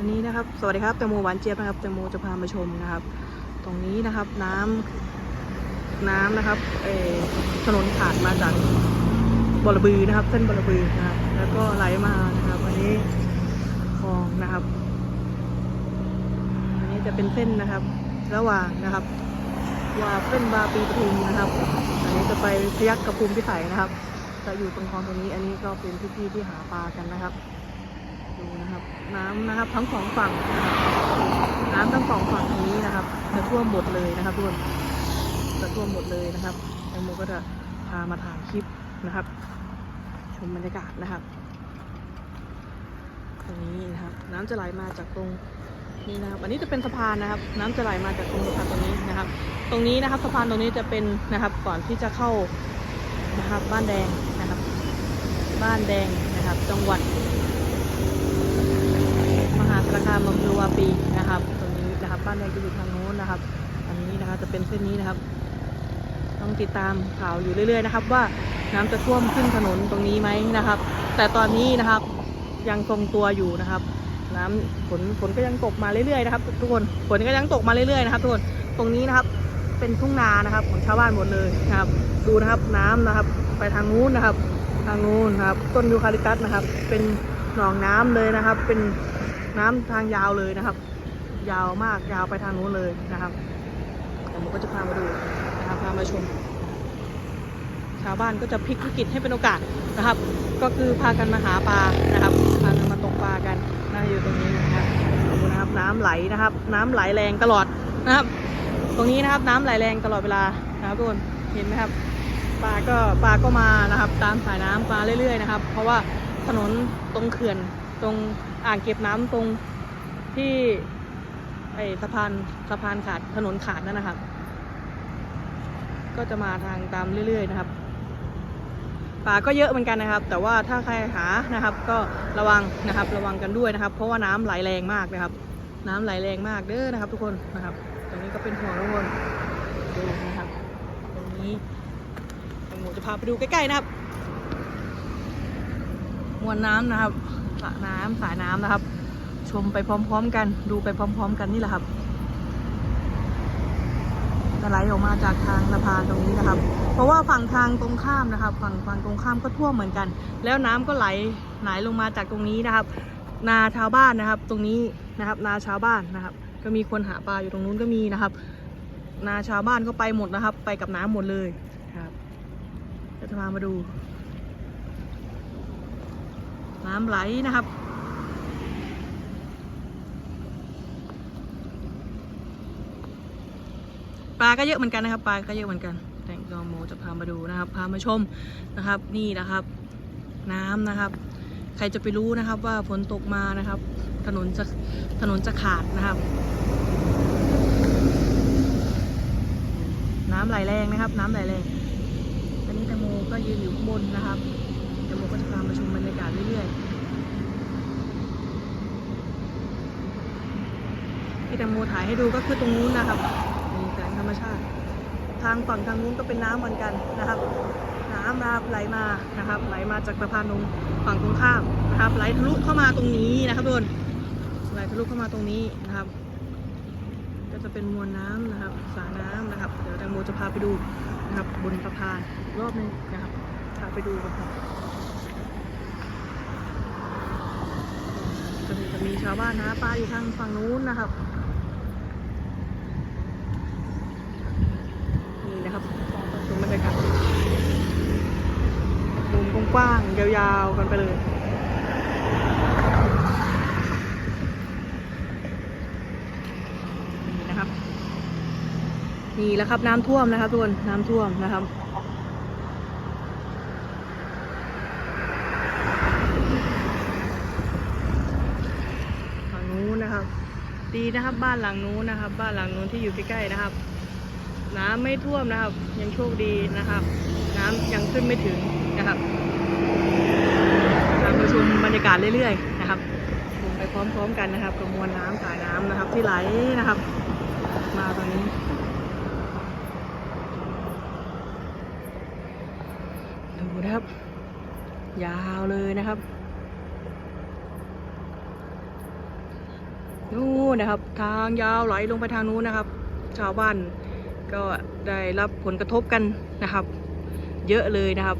อันนี้นะครับ สวัสดีครับแตงโมหวานเจี๊ยบนะครับแตงโมจะพามาชมนะครับ ตรงนี้นะครับน้ำน้ำนะครับเอถนนขาดมาจากบอระบือนะครับ เส้นบอระบือนะครับ แล้วก็ไหลมานะครับ อันนี้คลองนะครับ อันนี้จะเป็นเส้นนะครับ ระหว่างนะครับว่าเส้นบาปีปทุมนะครับ อันนี้จะไปพยัคฆ์กระพุมพิสัยนะครับ จะอยู่ตรงคลองตรงนี้ อันนี้ก็เป็นพี่ๆที่หาปลากันนะครับ นะครับ น้ำนะครับทั้งสองฝั่งนะครับน้ำทั้งสองฝั่งนี้นะครับ จะท่วมหมดเลยนะครับทุกคนจะท่วมหมดเลยนะครับแตงโมก็จะพามาถ่ายคลิปนะครับ ชมบรรยากาศนะครับตรงนี้นะครับ น้ำจะไหลมาจากตรงนี้นะครับอันนี้จะเป็นสะพานนะครับ น้ำจะไหลมาจากตรงสะพานตรงนี้นะครับ ตรงนี้นะครับสะพานตรงนี้จะเป็นนะครับก่อนที่จะเข้านะครับ บ้านแดงนะครับ บ้านแดงนะครับ จังหวัดาสารคามอำเภอวาปีนะครับตรงนี้นะครับบ้านแดงจะอยู่ทางโน้นนะครับ อันนี้นะคะจะเป็นเส้นนี้นะครับ ต้องติดตามข่าวอยู่เรื่อย ๆ นะครับ ว่าน้ำจะท่วมขึ้นถนนตรงนี้ไหมนะครับ แต่ตอนนี้นะครับยังทรงตัวอยู่นะครับ น้ำฝนฝนก็ยังตกมาเรื่อยๆนะครับ ทุกคนฝนก็ยังตกมาเรื่อยๆนะครับทุกคนตรงนี้นะครับเป็นทุ่งนานะครับ ของชาวบ้านหมดเลยนะครับ ดูนะครับน้ำนะครับ ไปทางนู้นนะครับ ทางนู้นนะครับ ต้นยูคาลิปตัสนะครับ เป็นหนองน้ำเลยนะครับ เป็น น้ำทางยาวเลยนะครับ ยาวมากยาวไปทางนู้นเลยนะครับแต่ผมก็จะพามาดูนะครับพามาชม ชาวบ้านก็จะพลิกวิกฤตให้เป็นโอกาสนะครับ ก็คือพากันมาหาปลานะครับพากันมาตกปลากันน่าอยู่ตรงนี้นะครับดูนะครับ น้ำไหลนะครับ น้ำไหลแรงตลอดนะครับ ตรงนี้นะครับน้ำไหลแรงตลอดเวลานะครับทุกคนเห็นไหมครับปลาก็ปลาก็มานะครับ ตามสายน้ำมาเรื่อยๆนะครับ เพราะว่าถนนตรงเขื่อน ตรงอ่างเก็บน้ำตรงที่ไอสะพานสะพานขาดถนนขาดนั่นนะครับ ก็จะมาทางตามเรื่อย ๆ นะครับปลาก็เยอะเหมือนกันนะครับ แต่ว่าถ้าใครหานะครับ ก็ระวังนะครับ ระวังกันด้วยนะครับ เพราะว่าน้ำไหลแรงมากนะครับ น้ำไหลแรงมากเด้อนะครับ ทุกคนนะครับ ตรงนี้ก็เป็นห่วงทุกคนดูนะครับ ตรงนี้แตงโมจะพาไปดูใกล้ๆนะครับ มวลน้ำนะครับ สระน้ำสายน้ำนะครับ ชมไปพร้อม ๆ กัน ดูไปพร้อม ๆ กันนี่แหละครับจะไหลออกมาจากทางสะพานตรงนี้นะครับ เพราะว่าฝั่งทางตรงข้ามนะครับ ฝั่งฝั่งตรงข้ามก็ท่วมเหมือนกัน แล้วน้ำก็ไหลไหลลงมาจากตรงนี้นะครับ นาชาวบ้านนะครับ ตรงนี้นะครับ นาชาวบ้านนะครับ ก็มีคนหาปลาอยู่ตรงนู้นก็มีนะครับ นาชาวบ้านก็ไปหมดนะครับ ไปกับน้ำหมดเลยครับจะพามาดู น้ำไหลนะครับ ปลาก็เยอะเหมือนกันนะครับ ปลาก็เยอะเหมือนกัน แต่งกอโมจะพามาดูนะครับ พามาชมนะครับ นี่นะครับ น้ำนะครับ ใครจะไปรู้นะครับว่าฝนตกมานะครับ ถนนจะถนนจะขาดนะครับ น้ำไหลแรงนะครับ น้ำไหลแรงตอนนี้แตงโมก็ยืนอยู่ข้างบนนะครับ แตงโมก็จะพามาชมบรรยากาศเรื่อยๆที่แตงโมถ่ายให้ดูก็คือตรงนู้นนะครับมีแสงธรรมชาติ ทางฝั่งทางนู้นก็เป็นน้ำเหมือนกันนะครับ น้ำนะครับไหลมานะครับ ไหลมาจากสะพานตรงฝั่งตรงข้ามนะครับไหลทะลุเข้ามาตรงนี้นะครับทุกคนไหลทะลุเข้ามาตรงนี้นะครับ ก็จะเป็นมวลน้ำนะครับ สาน้ำนะครับ เดี๋ยวแตงโมจะพาไปดูนะครับบนสะพานรอบนึงนะครับพาไปดูกันครับ จะมีจะมีชาวบ้านนะปลาอยู่ทางฝั่งนู้นนะครับ นี่นะครับชมบรรยากาศมุมกว้างๆยาวๆกันไปเลยนี่นะครับนี่แล้วครับน้ำท่วมนะครับทุกคนน้ำท่วมนะครับ ฝั่งนู้นนะครับ ดีนะครับ บ้านหลังนู้นนะครับ บ้านหลังนู้นที่อยู่ใกล้ๆนะครับ น้ำไม่ท่วมนะครับ ยังโชคดีนะครับ น้ำยังขึ้นไม่ถึงนะครับตาไปชมบรรยากาศเรื่อยๆนะครับชมไปพร้อมๆกันนะครับกับมวลน้ำสายน้ำนะครับ ที่ไหลนะครับ มาตอนนี้ดูนะครับ ยาวเลยนะครับ นนนะครับ ทางยาวไหลลงไปทางนู้นนะครับ ชาวบ้านก็ได้รับผลกระทบกันนะครับ เยอะเลยนะครับ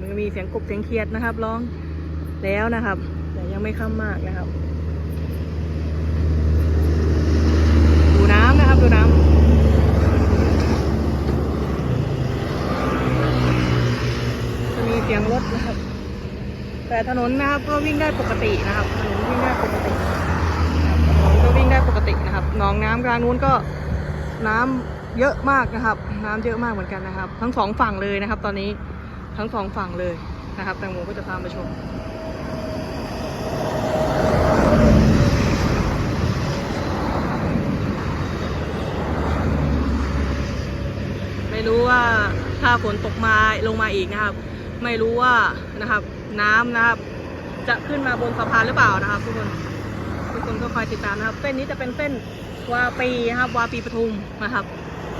มันมีเสียงกบเสียงเขียดนะครับร้องแล้วนะครับ แต่ยังไม่ค่ำมากนะครับ ดูน้ำนะครับดูน้ำจะมีเสียงรถนะครับ แต่ถนนนะครับก็วิ่งได้ปกตินะครับถนนวิ่งได้ปกติถนนก็วิ่งได้ปกตินะครับหนองน้ำกลางนู้นก็น้ำเยอะมากนะครับ น้ำเยอะมากเหมือนกันนะครับ ทั้งสองฝั่งเลยนะครับ ตอนนี้ทั้งสองฝั่งเลยนะครับแตงโมก็จะพามาชมไม่รู้ว่าถ้าฝนตกมาลงมาอีกนะครับ ไม่รู้ว่านะครับ น้ำนะครับ จะขึ้นมาบนสะพานหรือเปล่านะครับ ทุกคนทุกคนก็คอยติดตามนะครับ เส้นนี้จะเป็นเส้นวาปีนะครับ วาปีปทุมนะครับ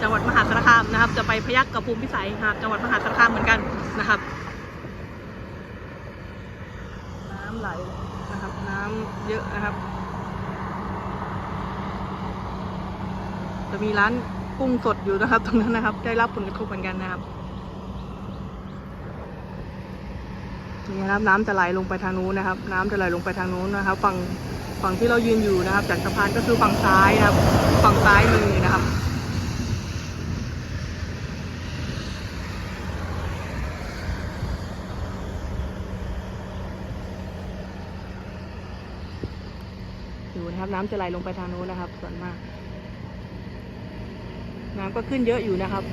จังหวัดมหาสารคามนะครับ จะไปพยัคฆ์กับภูมิพิสัยนะครับ จังหวัดมหาสารคามเหมือนกันนะครับ น้ำไหลนะครับ น้ำเยอะนะครับ จะมีร้านกุ้งสดอยู่นะครับ ตรงนั้นนะครับ ได้รับผลกระทบเหมือนกันนะครับ นี่นะครับน้ำจะไหลลงไปทางนู้นนะครับ น้ำจะไหลลงไปทางนู้นนะครับ ฝั่งฝั่งที่เรายืนอยู่นะครับ จากสะพานก็คือฝั่งซ้ายนะครับ ฝั่งซ้ายมือนะครับอยู่นะครับ น้ำจะไหลลงไปทางนู้นนะครับ ส่วนมาก น้ำก็ขึ้นเยอะอยู่นะครับ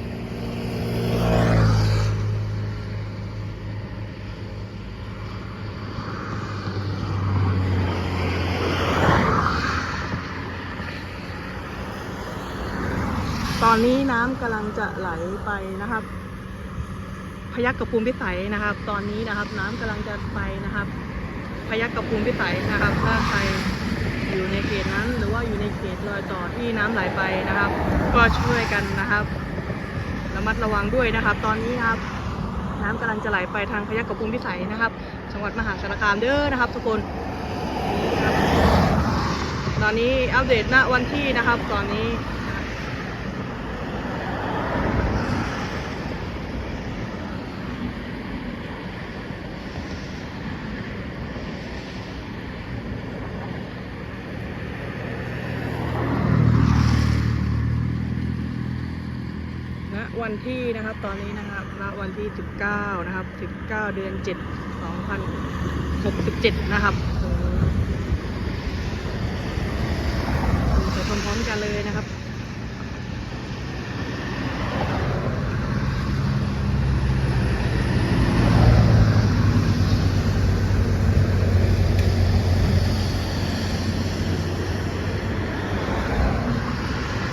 อนนี้น้ำกำลังจะไหลไปนะครับ พยัคฆ์กับภูมิพิสัยนะครับ ตอนนี้นะครับ น้ำกำลังจะไปนะครับ พยัคฆ์กับภูมิพิสัยนะครับ ถ้าใครอยู่ในเขตนั้น หรือว่าอยู่ในเขตรอยต่อที่น้ำไหลไปนะครับ ก็ช่วยกันนะครับระมัดระวังด้วยนะครับ ตอนนี้นะครับน้ำกำลังจะไหลไปทางพยัคฆ์กับภูมิพิสัยนะครับ จังหวัดมหาสารคามเด้อนะครับ ทุกคนตอนนี้อัปเดตณวันที่นะครับ ตอนนี้นะครับ ณ วันที่นะครับตอนนี้นะครับณวันที่ 19 นะครับ 19 เดือน 7 2067 นะครับตรงนี้ดูไปพร้อมๆกันเลยนะครับ